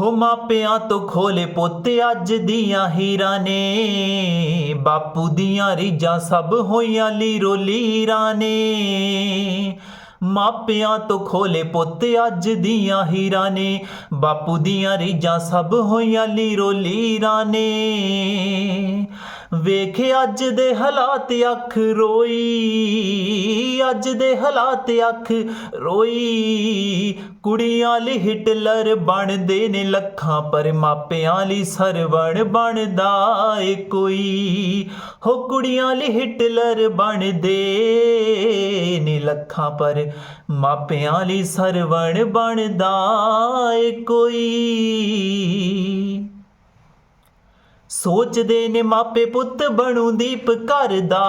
ਹੋ ਮਾਪਿਆਂ ਤੋਂ ਖੋਲੇ ਪੁੱਤ ਅੱਜ ਦੀਆਂ ਹੀਰਾਂ ਨੇ। ਬਾਪੂ ਦੀਆਂ ਰੀਝਾਂ ਸਭ ਹੋਈਆਂ ਲੀਰੋ ਲੀਰਾਂ ਨੇ। ਮਾਪਿਆਂ ਤੋਂ ਖੋਲੇ ਪੁੱਤ ਅੱਜ ਦੀਆਂ ਹੀਰਾਂ ਨੇ। ਬਾਪੂ ਦੀਆਂ ਰੀਝਾਂ ਸਭ ਹੋਈਆਂ ਲੀਰੋ ਲੀਰਾਂ ਨੇ। ਵੇਖ ਅੱਜ ਦੇ ਹਾਲਾਤ ਅੱਖ ਰੋਈ। ਅੱਜ ਦੇ ਹਾਲਾਤ ਅੱਖ ਰੋਈ। ਕੁੜੀਆਂ ਲਈ ਹਿਟਲਰ ਬਣਦੇ ਨੇ ਲੱਖਾਂ, ਪਰ ਮਾਪਿਆਂ ਲਈ ਸਰਵਣ ਬਣਦਾ ਏ ਕੋਈ। ਹੋ ਕੁੜੀਆਂ ਲਈ ਹਿਟਲਰ ਬਣਦੇ ਨੇ ਲੱਖਾਂ, ਪਰ ਮਾਪਿਆਂ ਲਈ ਸਰਵਣ ਬਣਦਾ ਏ ਕੋਈ। ਸੋਚਦੇ ਨੇ ਮਾਪੇ ਪੁੱਤ ਬਣੂ ਦੀਪ ਘਰ ਦਾ।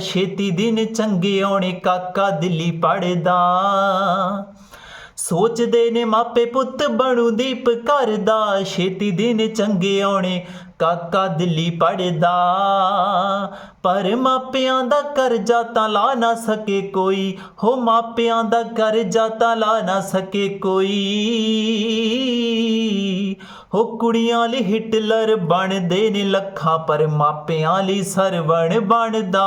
ਛੇਤੀ ਦਿਨ ਚੰਗੇ ਆਉਣੇ ਕਾਕਾ ਦਿੱਲੀ ਪੜਦਾ ਸੋਚਦੇ ਨੇ ਮਾਪੇ ਪੁੱਤ ਬਣੂ ਦੀਪ ਘਰ ਦਾ। ਛੇਤੀ ਦਿਨ ਚੰਗੇ ਆਉਣੇ ਕਾਕਾ ਦਿੱਲੀ ਪੜਦਾ ਪਰ ਮਾਪਿਆਂ ਦਾ ਕਰਜ਼ਾ ਤਾਂ ਲਾ ਨਾ ਸਕੇ ਕੋਈ। ਹੋ ਮਾਪਿਆਂ ਦਾ ਕਰਜ਼ਾ ਤਾਂ ਲਾ ਨਾ ਸਕੇ ਕੋਈ। ਹੋ ਕੁੜੀਆਂ ਲਈ ਹਿਟਲਰ ਬਣਦੇ ਨੇ ਲੱਖਾਂ, ਪਰ ਮਾਪਿਆਂ ਲਈ ਸਰਵਣ ਬਣਦਾ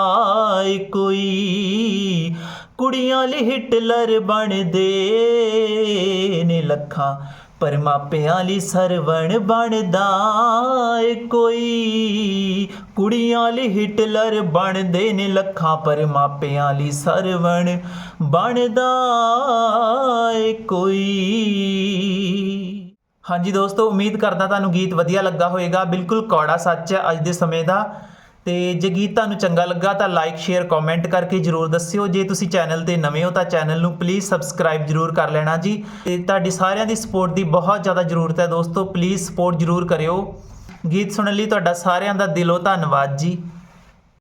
ਏ ਕੋਈ। ਕੁੜੀਆਂ ਲਈ ਹਿਟਲਰ ਬਣਦੇ ਨੇ ਲੱਖਾਂ, ਪਰ ਮਾਪਿਆਂ ਲਈ ਸਰਵਣ ਬਣਦਾ ਏ ਕੋਈ। ਕੁੜੀਆਂ ਲਈ ਹਿਟਲਰ ਬਣਦੇ ਨੇ ਲੱਖਾਂ, ਪਰ ਮਾਪਿਆਂ ਲਈ ਸਰਵਣ ਬਣਦਾ ਏ ਕੋਈ। ਹਾਂਜੀ ਦੋਸਤੋ, ਉਮੀਦ ਕਰਦਾ ਤੁਹਾਨੂੰ ਗੀਤ ਵਧੀਆ ਲੱਗਾ ਹੋਵੇਗਾ। ਬਿਲਕੁਲ ਕੌੜਾ ਸੱਚ ਹੈ ਅੱਜ ਦੇ ਸਮੇਂ ਦਾ। ਤੇ ਜੇ ਗੀਤ ਤੁਹਾਨੂੰ ਚੰਗਾ ਲੱਗਾ ਤਾਂ ਲਾਈਕ ਸ਼ੇਅਰ ਕਮੈਂਟ ਕਰਕੇ ਜਰੂਰ ਦੱਸਿਓ। ਜੇ ਤੁਸੀਂ ਚੈਨਲ ਤੇ ਨਵੇਂ ਹੋ ਤਾਂ ਚੈਨਲ ਨੂੰ ਪਲੀਜ਼ ਸਬਸਕ੍ਰਾਈਬ ਜਰੂਰ ਕਰ ਲੈਣਾ ਜੀ। ਤੇ ਤੁਹਾਡੀ ਸਾਰਿਆਂ ਦੀ ਸਪੋਰਟ ਦੀ ਬਹੁਤ ਜ਼ਿਆਦਾ ਜ਼ਰੂਰਤ ਹੈ ਦੋਸਤੋ। ਪਲੀਜ਼ ਸਪੋਰਟ ਜਰੂਰ ਕਰਿਓ। ਗੀਤ ਸੁਣਨ ਲਈ ਤੁਹਾਡਾ ਸਾਰਿਆਂ ਦਾ ਦਿਲੋਂ ਧੰਨਵਾਦ ਜੀ।